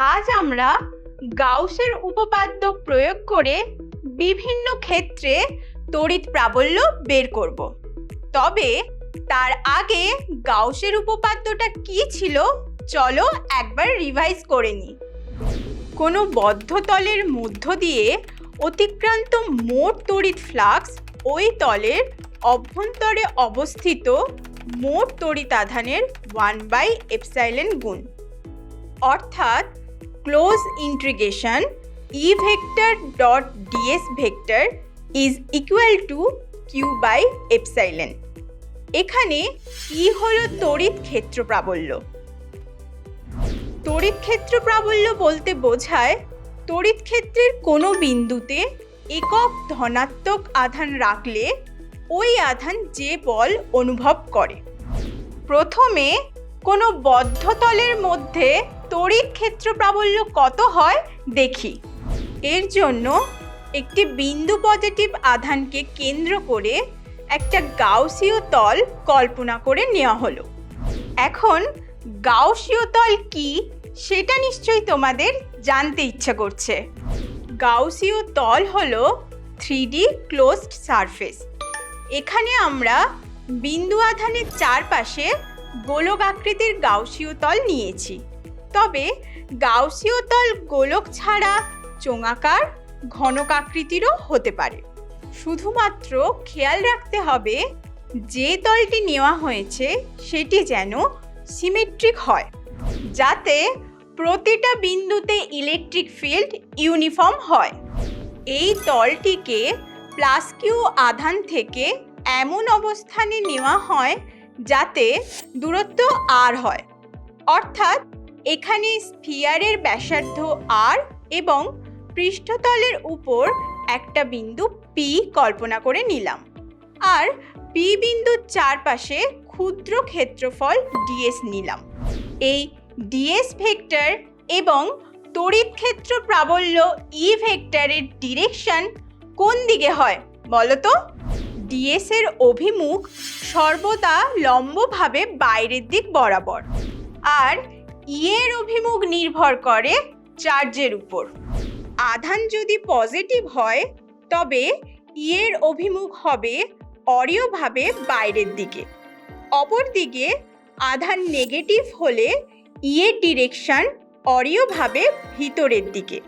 আজ আমরা গাউসের উপপাদ্য প্রয়োগ করে বিভিন্ন ক্ষেত্রে তড়িৎ প্রাবল্য বের করব। তবে তার আগে গাউসের উপপাদ্যটা কি ছিল চলো একবার রিভাইজ করে নিই। কোনো বদ্ধ তলের মধ্য দিয়ে অতিক্রান্ত মোট তড়িৎ ফ্লাক্স ওই তলের অভ্যন্তরে অবস্থিত মোট তড়িৎ আধানের ওয়ান বাই এপসাইলেন গুণ। অর্থাৎ close integration E vector dot DS vector is equal to Q by epsilon এখানে ই হলো তড়িৎ ক্ষেত্র প্রাবল্য। তড়িৎ ক্ষেত্র প্রাবল্য বলতে বোঝায় তড়িৎ ক্ষেত্রের কোনো বিন্দুতে একক ধনাত্মক আধান রাখলে ওই আধান যে বল অনুভব করে। প্রথমে কোনো বদ্ধতলের মধ্যে তড়িৎ ক্ষেত্র প্রাবল্য কত হয়? দেখি। এর জন্য একটি বিন্দু পজিটিভ আধানকে কেন্দ্র করে একটা গাউসীয় তল কল্পনা করে নেওয়া হলো। এখন গাউসীয় তল কি সেটা নিশ্চয়ই তোমাদের জানতে ইচ্ছা করছে। গাউসীয় তল হলো থ্রি ডি ক্লোজড সারফেস এখানে আমরা বিন্দু আধানের চারপাশে গোলক আকৃতির গাউসীয় তল নিয়েছি। তবে গাউসীয় তল গোলক ছাড়া চোঙাকার ঘনকাকৃতিরও হতে পারে। শুধুমাত্র খেয়াল রাখতে হবে, যে তলটি নেওয়া হয়েছে সেটি যেন সিমেট্রিক হয়, যাতে প্রতিটা বিন্দুতে ইলেকট্রিক ফিল্ড ইউনিফর্ম হয়। এই তলটিকে প্লাস কিউ আধান থেকে এমন অবস্থানে নেওয়া হয় যাতে দূরত্ব আর হয়। অর্থাৎ এখানে স্ফিয়ারের ব্যাসার্ধ আর এবং পৃষ্ঠতলের উপর একটা বিন্দু পি কল্পনা করে নিলাম। আর পি বিন্দুর চারপাশে ক্ষুদ্র ক্ষেত্রফল ডিএস নিলাম। এই ডিএস ভেক্টর এবং তড়িৎ ক্ষেত্র প্রাবল্য ই ভেক্টরের ডিরেকশন কোন দিকে হয় বলো তো ডিএস এর অভিমুখ সর্বদা লম্বভাবে বাইরের দিক বরাবর। আর ই এর অভিমুখ নির্ভর করে চার্জের উপর। আধান যদি পজিটিভ হয়, তবে ইয়ের অভিমুখ হবে অরীয়ভাবে বাইরের দিকে। অপরদিকে, আধান নেগেটিভ হলে ইয়ের ডিরেকশন অরীয়ভাবে ভিতরের দিকে।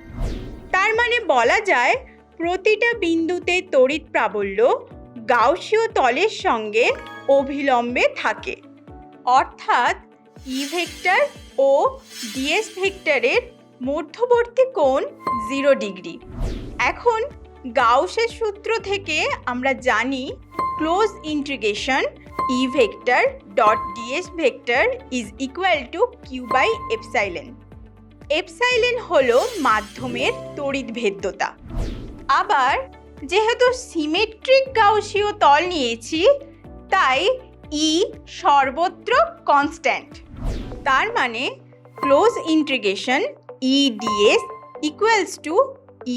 তার মানে বলা যায়, প্রতিটা বিন্দুতে তড়িৎ প্রাবল্য গাউসীয় তলের সঙ্গে অভিলম্বে থাকে। অর্থাৎ ই ভেক্টর ও ডিএস ভেক্টরের মধ্যবর্তী কোণ জিরো ডিগ্রি এখন গাউসের সূত্র থেকে আমরা জানি close integration E vector dot DS vector is equal to Q by epsilon epsilon হলো মাধ্যমের তড়িৎ ভেদ্যতা। আবার যেহেতু সিমেট্রিক গাউসীয় তল নিয়েছি, তাই ই সর্বত্র কনস্ট্যান্ট তার মানে close integration E DS equals to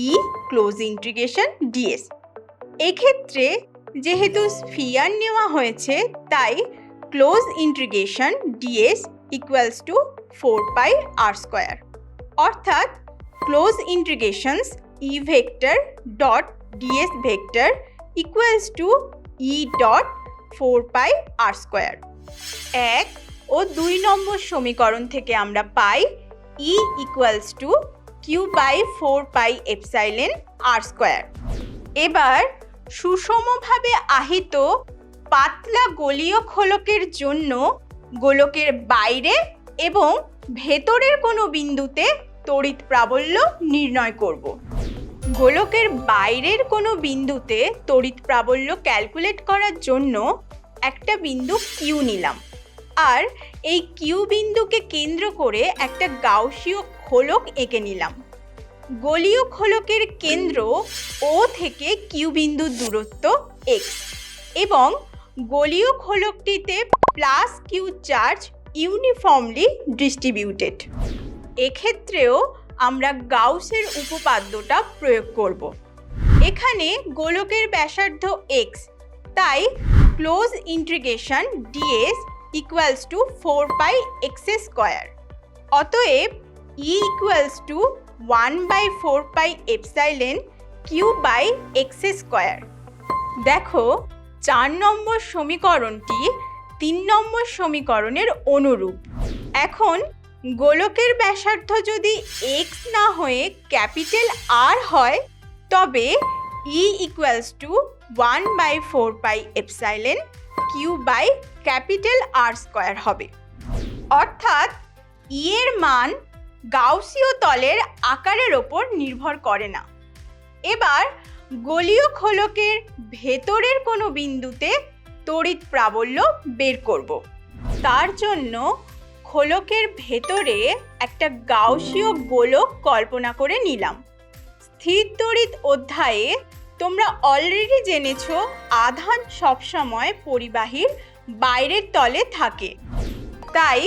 E close integration DS এক্ষেত্রে যেহেতু স্ফিয়ার নেওয়া হয়েছে, তাই close integration DS equals to four pi R square অর্থাৎ close integrations E vector dot DS vector equals to E dot four pi R square এক ও দুই নম্বর সমীকরণ থেকে আমরা পাই E equals to Q by four pi epsilon R square এবার সুষমভাবে আহিত পাতলা গোলীয় খোলকের জন্য গোলকের বাইরে এবং ভেতরের কোনো বিন্দুতে তড়িৎ প্রাবল্য নির্ণয় করব। গোলকের বাইরের কোনো বিন্দুতে তড়িৎ প্রাবল্য ক্যালকুলেট করার জন্য একটা বিন্দু কিউ নিলাম। আর এই কিউ বিন্দুকে কেন্দ্র করে একটা গাউসীয় খোলক এঁকে নিলাম। গোলীয় খোলকের কেন্দ্র ও থেকে কিউ বিন্দুর দূরত্ব এক্স এবং গোলীয় খোলকটিতে plus Q charge uniformly distributed এক্ষেত্রেও আমরা গাউসের উপপাদ্যটা প্রয়োগ করব। এখানে গোলকের ব্যাসার্ধ এক্স তাই close integration DS equals to four pi X square অতএব E equals to one by four pi epsilon Q by X square দেখো, চার নম্বর সমীকরণটি তিন নম্বর সমীকরণের অনুরূপ। এখন গোলকের ব্যাসার্ধ যদি এক্স না হয়ে ক্যাপিটাল আর হয়, তবে E equals to one by four pi epsilon Q by capital R square হবে। অর্থাৎ ই এর মান গাউসীয় তলের আকারের ওপর নির্ভর করে না। এবার গলীয় খোলকের ভেতরের কোনো বিন্দুতে তড়িৎ প্রাবল্য বের করব। তার জন্য খোলকের ভেতরে একটা গাউসীয় গোলক কল্পনা করে নিলাম। স্থির তড়িৎ অধ্যায়ে তোমরা অলরেডি জেনেছ, আধান সবসময় পরিবাহীর বাইরের তলে থাকে। তাই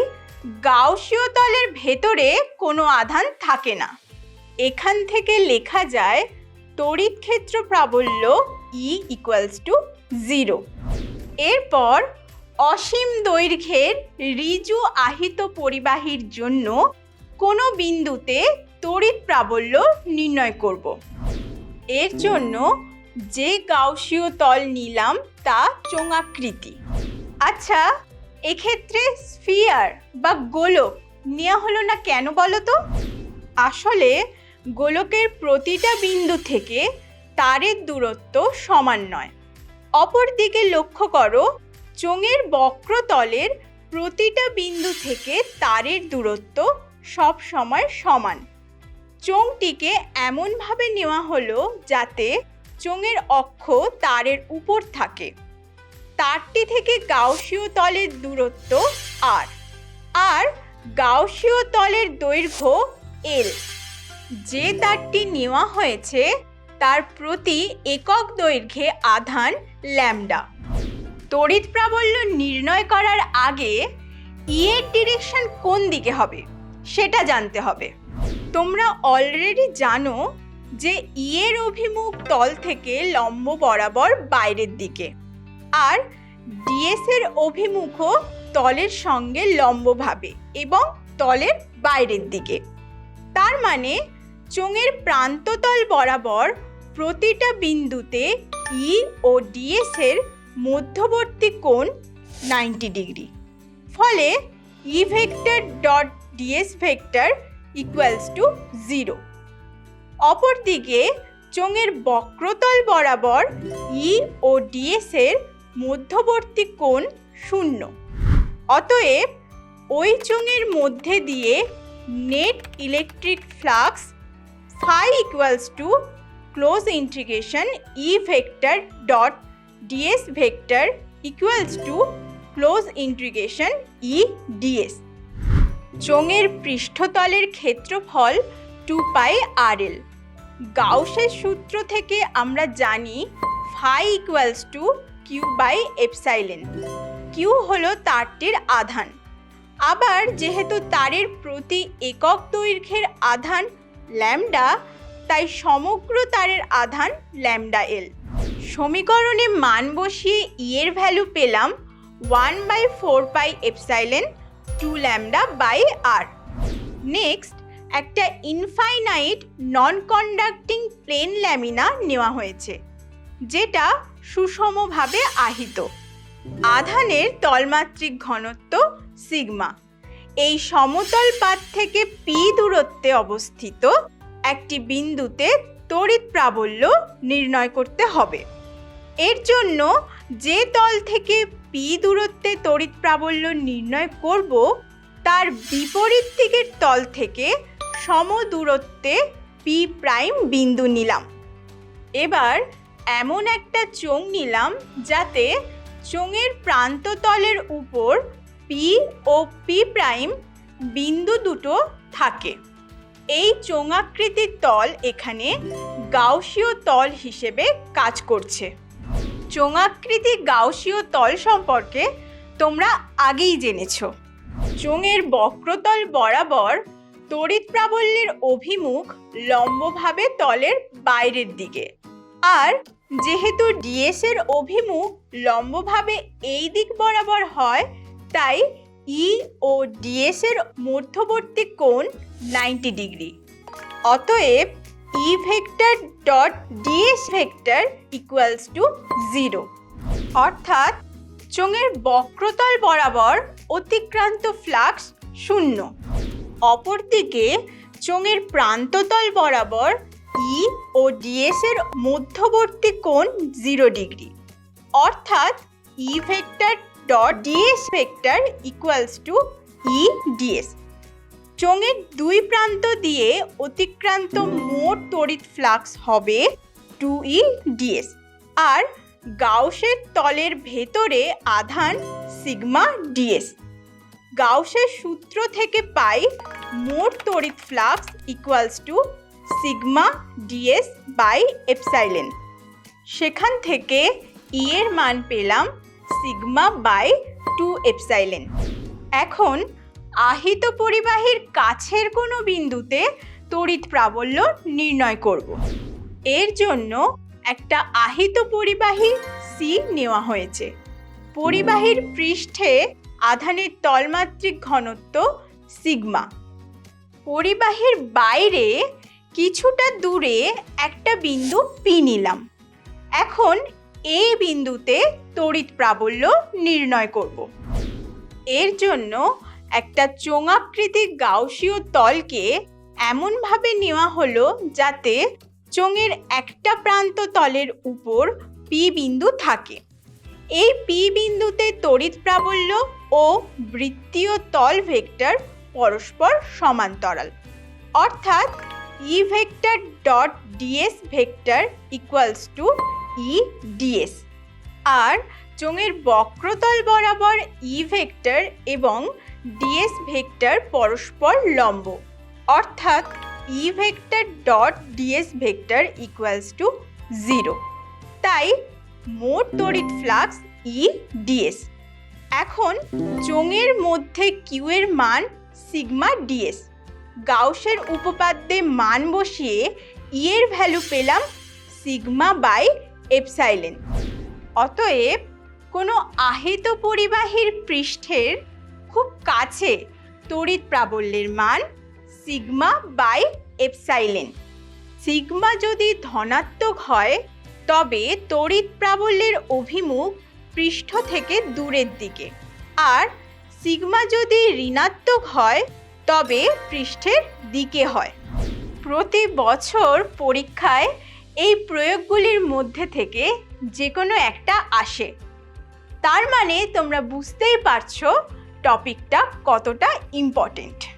গাউসীয় তলের ভেতরে কোনো আধান থাকে না। এখান থেকে লেখা যায়, তড়িৎ ক্ষেত্র প্রাবল্য ই ইকুয়ালস টু জিরো এরপর অসীম দৈর্ঘ্যের ঋজু আহিত পরিবাহীর জন্য কোনো বিন্দুতে তড়িৎ প্রাবল্য নির্ণয় করব। এর জন্য যে গাউসীয় তল নিলাম তা চোঙাকৃতি। আচ্ছা এক্ষেত্রে স্ফিয়ার বা গোলক নেওয়া হলো না কেন বলো তো আসলে গোলকের প্রতিটা বিন্দু থেকে তারের দূরত্ব সমান নয়। অপরদিকে লক্ষ্য করো, চোঙের বক্রতলের প্রতিটা বিন্দু থেকে তারের দূরত্ব সব সময় সমান। চোঙটিকে এমনভাবে নেওয়া হলো যাতে চোঙের অক্ষ তারের উপর থাকে। তারটি থেকে গাউসীয় তলের দূরত্ব আর। আর গাউসীয় তলের দৈর্ঘ্য এল। যে তারটি নেওয়া হয়েছে, তার প্রতি একক দৈর্ঘ্যে আধান ল্যামডা। তড়িৎ প্রাবল্য নির্ণয় করার আগে ইয়ের ডিরেকশন কোন দিকে হবে, সেটা জানতে হবে। তোমরা অলরেডি জানো যে ইয়ের অভিমুখ তল থেকে লম্ব বরাবর বাইরের দিকে। আর ডিএস এর অভিমুখও তলের সঙ্গে লম্বভাবে এবং তলের বাইরের দিকে। তার মানে চোঙের প্রান্ততল বরাবর প্রতিটা বিন্দুতে ই ও ডিএস এর মধ্যবর্তী কোণ নাইনটি ডিগ্রি ফলে E vector dot DS vector equals to zero অপরদিকে, চোঙের বক্রতল বরাবর ই ও ডিএস এর মধ্যবর্তী কোণ শূন্য। অতএব, ওই চোঙের মধ্যে দিয়ে net electric flux phi equals to close integration E vector dot DS vector equals to close integration E DS চোঙের পৃষ্ঠতলের ক্ষেত্রফল টু পাই আর এল। গাউসের সূত্র থেকে আমরা জানি phi equals to Q by epsilon. Q হলো তারটির আধান। আবার যেহেতু তারের প্রতি একক দৈর্ঘ্যের আধান ল্যামডা, তাই সমগ্র তারের আধান ল্যামডা এল। সমীকরণে মান বসিয়ে ইয়ের ভ্যালু পেলাম one by four pi epsilon two lambda by R next একটা infinite non conducting plane lamina নেওয়া হয়েছে, যেটা সুষমভাবে আহিত। আধানের তলমাত্রিক ঘনত্ব সিগমা এই সমতল পাত থেকে পি দূরত্বে অবস্থিত একটি বিন্দুতে তড়িৎ প্রাবল্য নির্ণয় করতে হবে। এর জন্য যে তল থেকে পি দূরত্বে তড়িৎ প্রাবল্য নির্ণয় করব, তার বিপরীত দিকের তল থেকে সম দূরত্বে পি প্রাইম বিন্দু নিলাম। এবার এমন একটা চোঙ নিলাম যাতে চোঙের প্রান্ততলের উপর পি ও পি প্রাইম বিন্দু দুটো থাকে। এই চোঙাকৃতির তল এখানে গাউসীয় তল হিসেবে কাজ করছে। চোঙাকৃতি গাউসীয় তল সম্পর্কে তোমরা আগেই জেনেছো। চোঙের বক্রতল বরাবর তড়িৎ প্রাবল্যের অভিমুখ লম্বভাবে তলের বাইরের দিকে। আর যেহেতু ডিএস এর অভিমুখ লম্বভাবে এই দিক বরাবর হয়, তাই ই ও ডিএস এর মধ্যবর্তী কোণ নাইনটি ডিগ্রি। অতএব E vector dot DS vector equals to zero অর্থাৎ চোঙের বক্রতল বরাবর অতিক্রান্ত ফ্লাক্স শূন্য। অপরদিকে চোঙের প্রান্ততল বরাবর ই ও ডিএস এর মধ্যবর্তী কোণ জিরো ডিগ্রি অর্থাৎ E vector dot DS vector equals to E DS চোঙের দুই প্রান্ত দিয়ে অতিক্রান্ত মোট তড়িৎ ফ্লাক্স হবে টু ই ডিএস আর গাউসের তলের ভেতরে আধান সিগমা ডিএস গাউসের সূত্র থেকে পাই মোট তড়িৎ flux equals to sigma DS by epsilon সেখান থেকে ই এর মান পেলাম সিগমা বাই টু এপসাইলেন এখন আহিত পরিবাহীর কাছের কোনো বিন্দুতে তড়িৎ প্রাবল্য নির্ণয় করব। এর জন্য একটা আহিত পরিবাহী সি নেওয়া হয়েছে। পরিবাহীর পৃষ্ঠে আধানের তলমাত্রিক ঘনত্ব সিগমা। পরিবাহীর বাইরে কিছুটা দূরে একটা বিন্দু পি নিলাম। এখন এই বিন্দুতে তড়িৎ প্রাবল্য নির্ণয় করব। এর জন্য একটা চোঙাকৃতি গাউসীয় তলকে এমনভাবে নেওয়া হলো যাতে চোঙের একটা প্রান্ত তলের উপর পি বিন্দু থাকে। এই পি বিন্দুতে তড়িৎ প্রাবল্য ও বৃত্তীয় তল ভেক্টর পরস্পর সমান্তরাল। অর্থাৎ E vector dot DS vector equals to E DS আর চোঙের বক্রতল বরাবর ই ভেক্টর এবং ডিএস ভেক্টর পরস্পর লম্ব। অর্থাৎ E vector dot DS vector equals to zero তাই মোট তড়িৎ ফ্লাক্স ই ডিএস এখন চোঙের মধ্যে কিউ এর মান সিগমা ডিএস গাউসের উপপাদ্যে মান বসিয়ে ই এর ভ্যালু পেলাম সিগমা বাই এপসাইলেন অতএব কোনো আহিত পরিবাহীর পৃষ্ঠের খুব কাছে। তড়িৎ প্রাবল্যের মান সিগমা বাই এপসাইলেন। সিগমা যদি ধনাত্মক হয়, তবে তড়িৎ প্রাবল্যের অভিমুখ পৃষ্ঠ থেকে দূরের দিকে। আর সিগমা যদি ঋণাত্মক হয়, তবে পৃষ্ঠের দিকে হয়। প্রতি বছর পরীক্ষায় এই প্রয়োগগুলির মধ্যে থেকে যে কোনো একটা আসে। তার মানে তোমরা বুঝতেই পারছ টপিকটা কতটা ইম্পর্টেন্ট